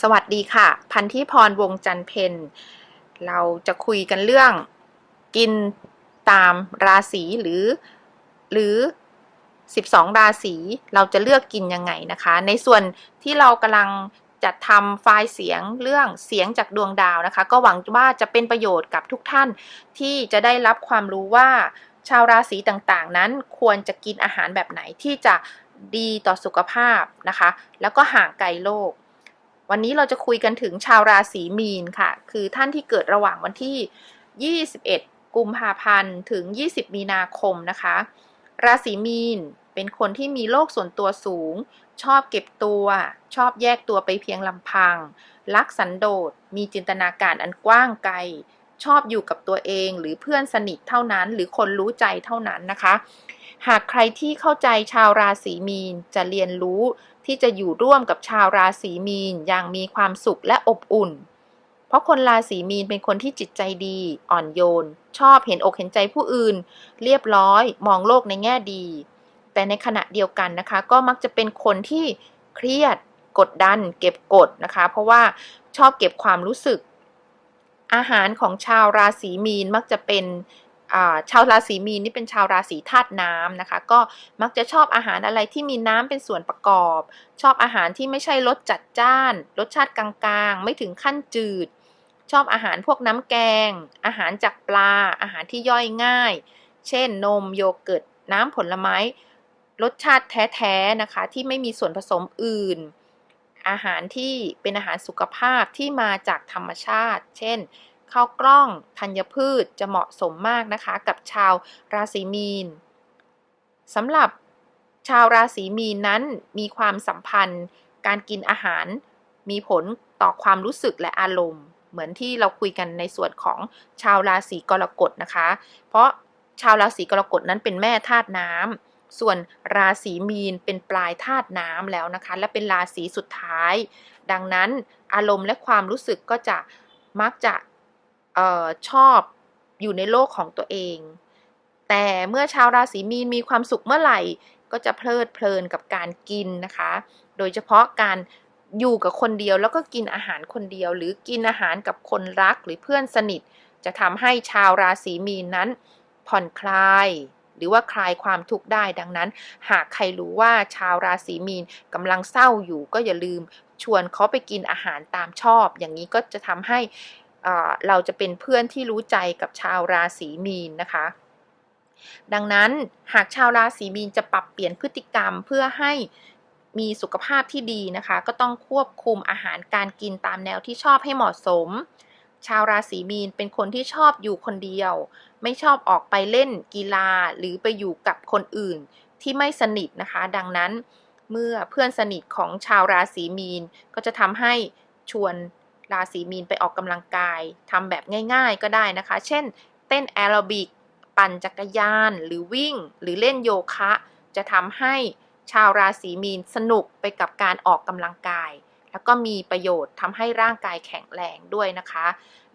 สวัสดีค่ะ พันธิพรวงจันเพนเราจะคุยกันเรื่องกินตามราศีหรือ หรือ 12 ราศีเราจะเลือกกินยังไงนะคะ ในส่วนที่เรากำลังจัดทำไฟล์เสียงเรื่องเสียงจากดวงดาวนะคะ ก็หวังว่าจะเป็นประโยชน์กับทุกท่าน ที่จะได้รับความรู้ว่าชาวราศีต่างๆ นั้นควรจะกินอาหารแบบไหนที่จะดีต่อสุขภาพนะคะ แล้วก็ห่างไกลโรค วันนี้เราจะคุยกันถึงชาวราศีมีนค่ะ คือท่านที่เกิดระหว่างวันที่ 21 กุมภาพันธ์ ถึง 20 มีนาคมนะคะ ราศีมีนเป็นคนที่มีโลกส่วนตัวสูง ชอบเก็บตัว ชอบแยกตัวไปเพียงลำพัง รักสันโดษ มีจินตนาการอันกว้างไกล ชอบอยู่กับตัวเอง หรือเพื่อนสนิทเท่านั้น หรือคนรู้ใจเท่านั้นนะคะ หากใครที่เข้าใจชาวราศีมีนจะเรียนรู้ที่จะอยู่ร่วมกับชาวราศีมีนอย่างมีความสุขและอบอุ่น เพราะคนราศีมีนเป็นคนที่จิตใจดี อ่อนโยน ชอบเห็นอกเห็นใจผู้อื่น เรียบร้อย มองโลกในแง่ดี แต่ในขณะเดียวกันนะคะ ก็มักจะเป็นคนที่เครียด กดดัน เก็บกดนะคะ เพราะว่าชอบเก็บความรู้สึก อาหารของชาวราศีมีนมักจะเป็นชาวราศีมีนนี่เป็นชาวราศีธาตุน้ำนะคะ ก็มักจะชอบอาหารอะไรที่มีน้ำเป็นส่วนประกอบ ชอบอาหารที่ไม่ใช่รสจัดจ้าน รสชาติกลางๆ ไม่ถึงขั้นจืด ชอบอาหารพวกน้ำแกง อาหารจากปลา อาหารที่ย่อยง่าย เช่น นมโยเกิร์ตน้ำผลไม้ รสชาติแท้ๆนะคะ ที่ไม่มีส่วนผสมอื่น อาหารที่เป็นอาหารสุขภาพที่มาจากธรรมชาติ เช่นข้าวกล้องธัญพืชจะเหมาะสมมากนะคะ กับชาวราศีมีนสำหรับชาวราศีมีนนั้นมีความสัมพันธ์ การกินอาหารมีผลต่อความรู้สึกและอารมณ์ เหมือนที่เราคุยกันในส่วนของชาวราศีกรกฎนะคะ เพราะชาวราศีกรกฎนั้นเป็นแม่ธาตุน้ำ ส่วนราศีมีนเป็นปลายธาตุน้ำแล้วนะคะ และเป็นราศีสุดท้าย ดังนั้นอารมณ์และความรู้สึกก็จะมักจะออชอบอยู่ในโลกของตัวเอง แต่เมื่อชาวราศีมีนมีความสุขเมื่อไหร่ ก็จะเพลิดเพลินกับการกินนะคะ โดยเฉพาะการอยู่กับคนเดียวแล้วก็กินอาหารคนเดียว หรือกินอาหารกับคนรักหรือเพื่อนสนิท จะทำให้ชาวราศีมีนนั้นผ่อนคลาย รือว่าคลายความทุกข์ได้ดังนั้น หากใครรู้ว่าชาวราศีมีนกำลังเศร้าอยู่ก็อย่าลืม ชวนเขาไปกินอาหารตามชอบ อย่างนี้ก็จะทำให้เราจะเป็นเพื่อนที่รู้ใจกับชาวราศีมีนนะคะดังนั้นหากชาวราศีมีนจะปรับเปลี่ยนพฤติกรรมเพื่อให้มีสุขภาพที่ดีนะคะ ก็ต้องควบคุมอาหารการกินตามแนวที่ชอบให้เหมาะสม ชาวราศีมีนเป็นคนที่ชอบอยู่คนเดียว ไม่ชอบออกไปเล่นกีฬาหรือไปอยู่กับคนอื่นที่ไม่สนิทนะคะ ดังนั้นเมื่อเพื่อนสนิทของชาวราศีมีนก็จะทำให้ชวนราศีมีนไปออกกำลังกายทำแบบง่ายๆก็ได้นะคะ เช่น เต้นแอโรบิก ปั่นจักรยาน หรือวิ่ง หรือเล่นโยคะ จะทำให้ชาวราศีมีนสนุกไปกับการออกกำลังกาย แล้วก็มีประโยชน์ทำให้ร่างกายแข็งแรงด้วยนะคะ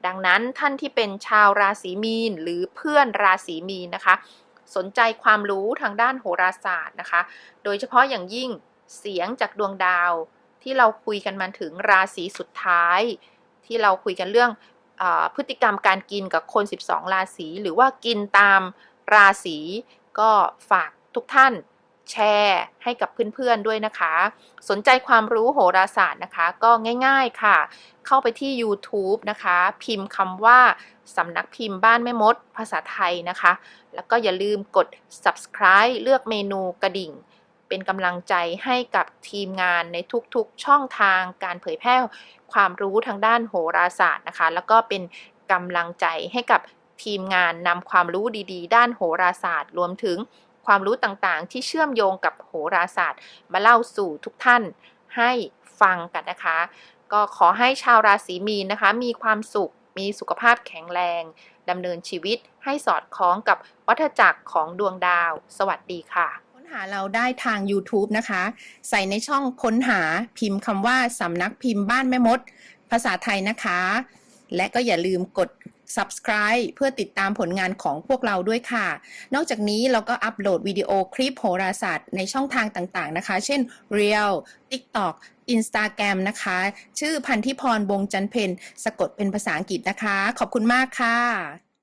ดังนั้นท่านที่เป็นชาวราศีมีน หรือเพื่อนราศีมีนนะคะ สนใจความรู้ทางด้านโหราศาสตร์นะคะ โดยเฉพาะอย่างยิ่งเสียงจากดวงดาว ที่เราคุยกันมาถึงราศีสุดท้าย ที่เราคุยกันเรื่องอพฤติกรรมการกินกับคน 12 ราศีหรือว่ากินตามราศีก็ฝากทุกท่าน แชร์ให้กับเพื่อนๆด้วยนะคะ สนใจความรู้โหราศาสตร์นะคะ ก็ง่ายๆค่ะ เข้าไปที่ YouTube นะคะ พิมพ์คำว่าสำนักพิมพ์บ้านแม่มด ภาษาไทยนะคะ แล้วก็อย่าลืมกด subscribe เลือกเมนูกระดิ่ง เป็นกำลังใจให้กับทีมงานในทุกๆช่องทางการเผยแพร่ความรู้ทางด้านโหราศาสตร์นะคะ แล้วก็เป็นกำลังใจให้กับทีมงานนำความรู้ดีๆ ด้านโหราศาสตร์ รวมถึง ความรู้ต่างๆ ที่เชื่อมโยงกับโหราศาสตร์ มาเล่าสู่ทุกท่านให้ฟังกันนะคะ ก็ขอให้ชาวราศีมีนนะคะ มีความสุขมีสุขภาพแข็งแรงดำเนินชีวิตให้สอดคล้องกับวัฏจักรของดวงดาว สวัสดีค่ะหาเราได้ทาง YouTube นะคะ ใส่ในช่องค้นหาพิมพ์คำว่าสำนักพิมพ์บ้านแม่มด ภาษาไทยนะคะ และก็อย่าลืมกด subscribe เพื่อติดตามผลงานของพวกเราด้วยค่ะ นอกจากนี้เราก็อัปโหลดวิดีโอคลิปโหราศาสตร์ในช่องทางต่างๆนะคะ เช่น Reel TikTok Instagram นะคะ ชื่อพันธิพรวงจันเพนสะกดเป็นภาษาอังกฤษนะคะ ขอบคุณมากค่ะ